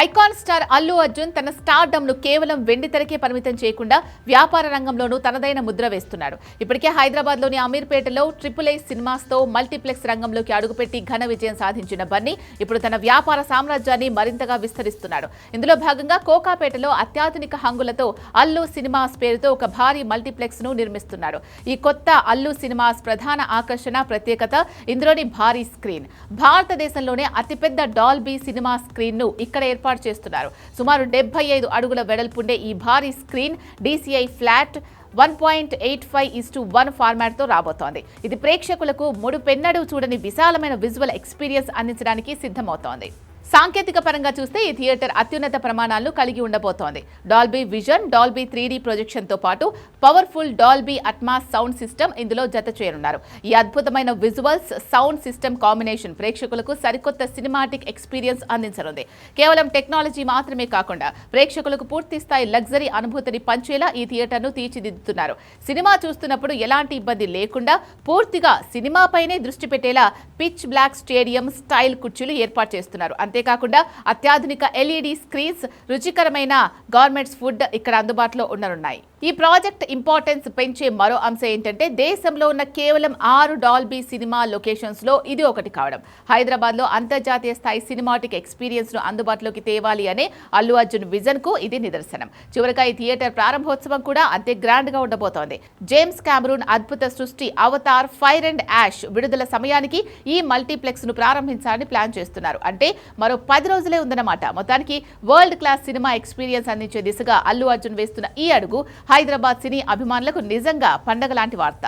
Icon star Allu Arjun తన స్టార్డమ్ను కేవలం వెండి తెరకే పరిమితం చేయకుండా వ్యాపార రంగంలోనూ తనదైన ముద్ర వేస్తున్నాడు. ఇప్పటికే హైదరాబాద్లోని అమీర్పేటలో ట్రిపుల్ ఐ సినిమాస్తో మల్టీప్లెక్స్ రంగంలోకి అడుగుపెట్టి ఘన విజయం సాధించిన బన్నీ ఇప్పుడు తన వ్యాపార సామ్రాజ్యాన్ని మరింతగా విస్తరిస్తున్నాడు. ఇందులో భాగంగా కోకాపేటలో అత్యాధునిక హంగులతో అల్లు సినిమాస్ పేరుతో ఒక భారీ మల్టీప్లెక్స్ను నిర్మిస్తున్నాడు. ఈ కొత్త అల్లు సినిమాస్ ప్రధాన ఆకర్షణ ప్రత్యేకత ఇందులోని భారీ స్క్రీన్. భారతదేశంలోనే అతిపెద్ద డాల్బీ సినిమా స్క్రీన్ను ఇక్కడ ఏర్పాటు చేస్తున్నారు. సుమారు డెబ్బై ఐదు అడుగుల వెడల్పుండే ఈ భారీ screen DCI flat one point eight five is to one ఫార్మాట్తో రాబోతోంది. ఇది ప్రేక్షకులకు మూడు పెన్నడు చూడని విశాలమైన విజువల్ ఎక్స్పీరియన్స్ అందించడానికి సిద్ధమవుతోంది. సాంకేతిక పరంగా చూస్తే ఈ థియేటర్ అత్యున్నత ప్రమాణాలను కలిగి ఉండబోతోంది. Dolby vision Dolby three D ప్రొజెక్షన్తో పాటు powerful Dolby Atmos sound system ఇందులో జత చేయనున్నారు. ఈ అద్భుతమైన విజువల్స్ సౌండ్ సిస్టమ్ కాంబినేషన్ ప్రేక్షకులకు సరికొత్త సినిమాటిక్ ఎక్స్పీరియన్స్ అందించనుంది. కేవలం టెక్నాలజీ మాత్రమే కాకుండా ప్రేక్షకులకు పూర్తి స్థాయి లగ్జరీ అనుభూతిని పంచేలా ఈ థియేటర్ను తీర్చిదిద్దుతున్నారు. సినిమా చూస్తున్నప్పుడు ఎలాంటి ఇబ్బంది లేకుండా పూర్తిగా సినిమాపైనే దృష్టి పెట్టేలా పిచ్ బ్లాక్ స్టేడియం స్టైల్ కుర్చీలు ఏర్పాటు చేస్తున్నారు. అంతేకాకుండా అత్యాధునిక ఎల్ఈడి స్క్రీన్స్ రుచికరమైన గవర్నమెంట్స్ ఫుడ్ ఇక్కడ అందుబాటులో ఉండనున్నాయి. ఈ ప్రాజెక్ట్ ఇంపార్టెన్స్ పెంచే మరో అంశం ఏంటంటే దేశంలో ఉన్న కేవలం ఆరు డాల్బీ సినిమా లొకేషన్స్లో ఇది ఒకటి కావడం. హైదరాబాద్లో అంతర్జాతీయ స్థాయి సినిమాటిక్ ఎక్స్పీరియన్స్ను అందుబాటులోకి తేవాలి అనే అల్లు అర్జున్ విజన్కు ఇది నిదర్శనం. చివరిగా ఈ థియేటర్ ప్రారంభోత్సవం కూడా అంతే గ్రాండ్గా ఉండబోతోంది. జేమ్స్ కామరూన్ అద్భుత సృష్టి అవతార్ ఫైర్ అండ్ యాష్ విడుదల సమయానికి ఈ మల్టీప్లెక్స్ను ప్రారంభించాలని ప్లాన్ చేస్తున్నారు. అంటే మరో పది రోజులే ఉందన్నమాట. మొత్తానికి వరల్డ్ క్లాస్ సినిమా ఎక్స్పీరియన్స్ అందించే దిశగా అల్లు అర్జున్ వేస్తున్న ఈ అడుగు హైదరాబాద్ సినీ అభిమానులకు నిజంగా పండగ లాంటి వార్త.